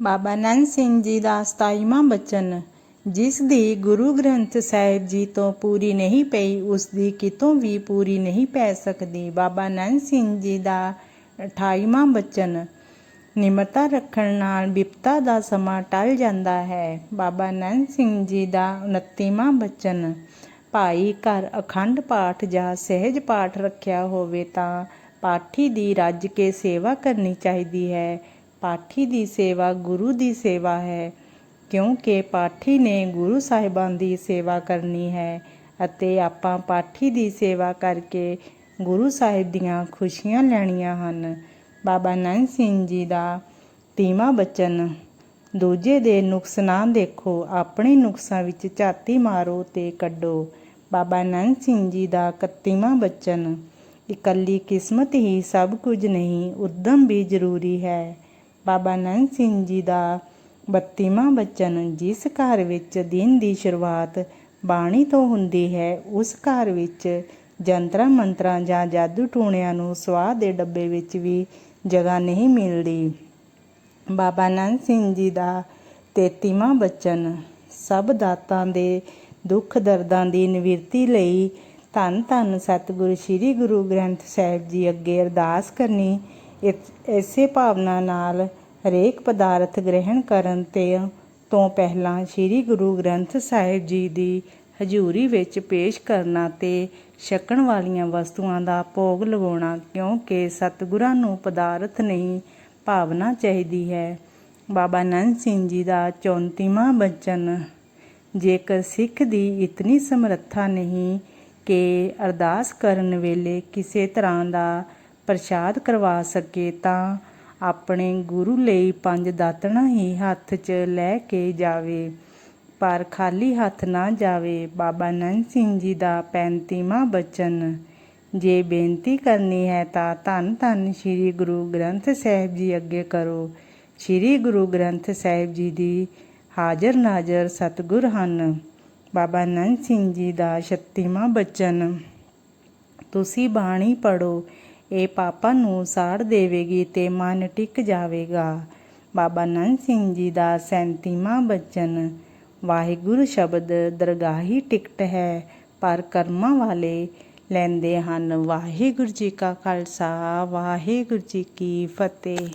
ਬਾਬਾ ਨੰਦ ਸਿੰਘ ਜੀ ਦਾ 27ਵਾਂ ਬਚਨ, ਜਿਸ ਦੀ ਗੁਰੂ ਗ੍ਰੰਥ ਸਾਹਿਬ ਜੀ ਤੋਂ ਪੂਰੀ ਨਹੀਂ ਪਈ, ਉਸ ਦੀ ਕਿਤੋਂ ਵੀ ਪੂਰੀ ਨਹੀਂ ਪੈ ਸਕਦੀ। ਬਾਬਾ ਨੰਦ ਸਿੰਘ ਜੀ ਦਾ 28ਵਾਂ ਬਚਨ, ਨਿਮਰਤਾ ਰੱਖਣ ਨਾਲ ਵਿਪਤਾ ਦਾ ਸਮਾਂ ਟਲ ਜਾਂਦਾ ਹੈ। ਬਾਬਾ ਨੰਦ ਸਿੰਘ ਜੀ ਦਾ 29ਵਾਂ ਬਚਨ, ਭਾਈ ਘਰ ਅਖੰਡ ਪਾਠ ਜਾਂ ਸਹਿਜ ਪਾਠ ਰੱਖਿਆ ਹੋਵੇ ਤਾਂ ਪਾਠੀ ਦੀ ਰੱਜ ਕੇ ਸੇਵਾ ਕਰਨੀ ਚਾਹੀਦੀ ਹੈ। ਪਾਠੀ ਦੀ ਸੇਵਾ ਗੁਰੂ ਦੀ ਸੇਵਾ ਹੈ, ਕਿਉਂਕਿ ਪਾਠੀ ਨੇ ਗੁਰੂ ਸਾਹਿਬਾਨ ਦੀ ਸੇਵਾ ਕਰਨੀ ਹੈ ਅਤੇ ਆਪਾਂ ਪਾਠੀ ਦੀ ਸੇਵਾ ਕਰਕੇ ਗੁਰੂ ਸਾਹਿਬ ਦੀਆਂ ਖੁਸ਼ੀਆਂ ਲੈਣੀਆਂ ਹਨ। ਬਾਬਾ ਨੰਦ ਸਿੰਘ ਜੀ ਦਾ ਤੀਮਾ ਬਚਨ, ਦੂਜੇ ਦੇ ਨੁਕਸ ਨਾ ਦੇਖੋ, ਆਪਣੇ ਨੁਕਸਾਂ ਵਿੱਚ ਝਾਤੀ ਮਾਰੋ ਤੇ ਕੱਢੋ। ਬਾਬਾ ਨੰਦ ਸਿੰਘ ਜੀ ਦਾ 31ਵਾਂ ਬਚਨ, ਇਕੱਲੀ ਕਿਸਮਤ ਹੀ ਸਭ ਕੁਝ ਨਹੀਂ, ਉਦਮ ਵੀ ਜ਼ਰੂਰੀ ਹੈ। ਬਾਬਾ ਨੰਦ ਸਿੰਘ ਜੀ ਦਾ 32ਵਾਂ ਬਚਨ ਜਿਸ ਘਰ ਵਿੱਚ ਦਿਨ ਦੀ ਸ਼ੁਰੂਆਤ ਬਾਣੀ ਤੋਂ ਹੁੰਦੀ ਹੈ, ਉਸ ਘਰ ਵਿੱਚ ਜੰਤਰਾਂ ਮੰਤਰਾਂ ਜਾਂ ਜਾਦੂ ਟੂਣਿਆਂ ਨੂੰ ਸਵਾਹ ਦੇ ਡੱਬੇ ਵਿੱਚ ਵੀ ਜਗ੍ਹਾ ਨਹੀਂ ਮਿਲਦੀ। ਬਾਬਾ ਨੰਦ ਸਿੰਘ ਜੀ ਦਾ 33ਵਾਂ ਬਚਨ ਸਭ ਦਾਤਾਂ ਦੇ ਦੁੱਖ ਦਰਦਾਂ ਦੀ ਨਿਵਰਤੀ ਲਈ ਧੰਨ ਧੰਨ ਸਤਿਗੁਰੂ ਸ੍ਰੀ ਗੁਰੂ ਗ੍ਰੰਥ ਸਾਹਿਬ ਜੀ ਅੱਗੇ ਅਰਦਾਸ ਕਰਨੀ, ਇਸ- ਇਸੇ ਭਾਵਨਾ ਨਾਲ ਹਰੇਕ ਪਦਾਰਥ ਗ੍ਰਹਿਣ ਕਰਨ ਤੇ ਤੋਂ ਪਹਿਲਾਂ ਸ੍ਰੀ ਗੁਰੂ ਗ੍ਰੰਥ ਸਾਹਿਬ ਜੀ ਦੀ ਹਜ਼ੂਰੀ ਵਿੱਚ ਪੇਸ਼ ਕਰਨਾ ਤੇ ਛਕਣ ਵਾਲੀਆਂ ਵਸਤੂਆਂ ਦਾ ਭੋਗ ਲਗਾਉਣਾ, ਕਿਉਂਕਿ ਸਤਿਗੁਰਾਂ ਨੂੰ ਪਦਾਰਥ ਨਹੀਂ ਭਾਵਨਾ ਚਾਹੀਦੀ ਹੈ। ਬਾਬਾ ਨੰਦ ਸਿੰਘ ਜੀ ਦਾ 34ਵਾਂ ਬਚਨ, ਜੇਕਰ ਸਿੱਖ ਦੀ ਇਤਨੀ ਸਮਰੱਥਾ ਨਹੀਂ ਕਿ ਅਰਦਾਸ ਕਰਨ ਵੇਲੇ ਕਿਸੇ ਤਰ੍ਹਾਂ ਦਾ ਪ੍ਰਸ਼ਾਦ ਕਰਵਾ ਸਕੇ ਤਾਂ ਆਪਣੇ ਗੁਰੂ ਲਈ ਪੰਜ ਦਾਤਣਾ ਹੀ ਹੱਥ 'ਚ ਲੈ ਕੇ ਜਾਵੇ। ਪਰ ਖਾਲੀ ਹੱਥ ਨਾ ਜਾਵੇ, ਬਾਬਾ ਨੰਦ ਸਿੰਘ ਜੀ ਦਾ 35ਵਾਂ ਬਚਨ। ਜੇ ਬੇਨਤੀ ਕਰਨੀ ਹੈ ਤਾਂ ਧੰਨ ਧੰਨ ਸ੍ਰੀ ਗੁਰੂ ਗ੍ਰੰਥ ਸਾਹਿਬ ਜੀ ਅੱਗੇ ਕਰੋ। ਸ੍ਰੀ ਗੁਰੂ ਗ੍ਰੰਥ ਸਾਹਿਬ ਜੀ ਦੀ ਹਾਜ਼ਰ ਨਾਜ਼ਰ ਸਤਿਗੁਰ ਹਨ। ਬਾਬਾ ਨੰਦ ਸਿੰਘ ਜੀ ਦਾ 36ਵਾਂ ਬਚਨ। ਤੁਸੀਂ ਬਾਣੀ ਪੜੋ ਇਹ ਪਾਪਾਂ ਨੂੰ ਸਾੜ ਦੇਵੇਗੀ ਤੇ ਮਨ ਟਿਕ ਜਾਵੇਗਾ। ਬਾਬਾ ਨੰਦ ਸਿੰਘ ਜੀ ਦਾ 37ਵਾਂ ਬਚਨ, ਵਾਹਿਗੁਰੂ ਸ਼ਬਦ ਦਰਗਾਹੀ ਟਿਕਟ ਹੈ, ਪਰ ਕਰਮਾਂ ਵਾਲੇ ਲੈਂਦੇ ਹਨ। ਵਾਹਿਗੁਰੂ ਜੀ ਕਾ ਖਾਲਸਾ, ਵਾਹਿਗੁਰੂ ਜੀ ਕੀ ਫਤਿਹ।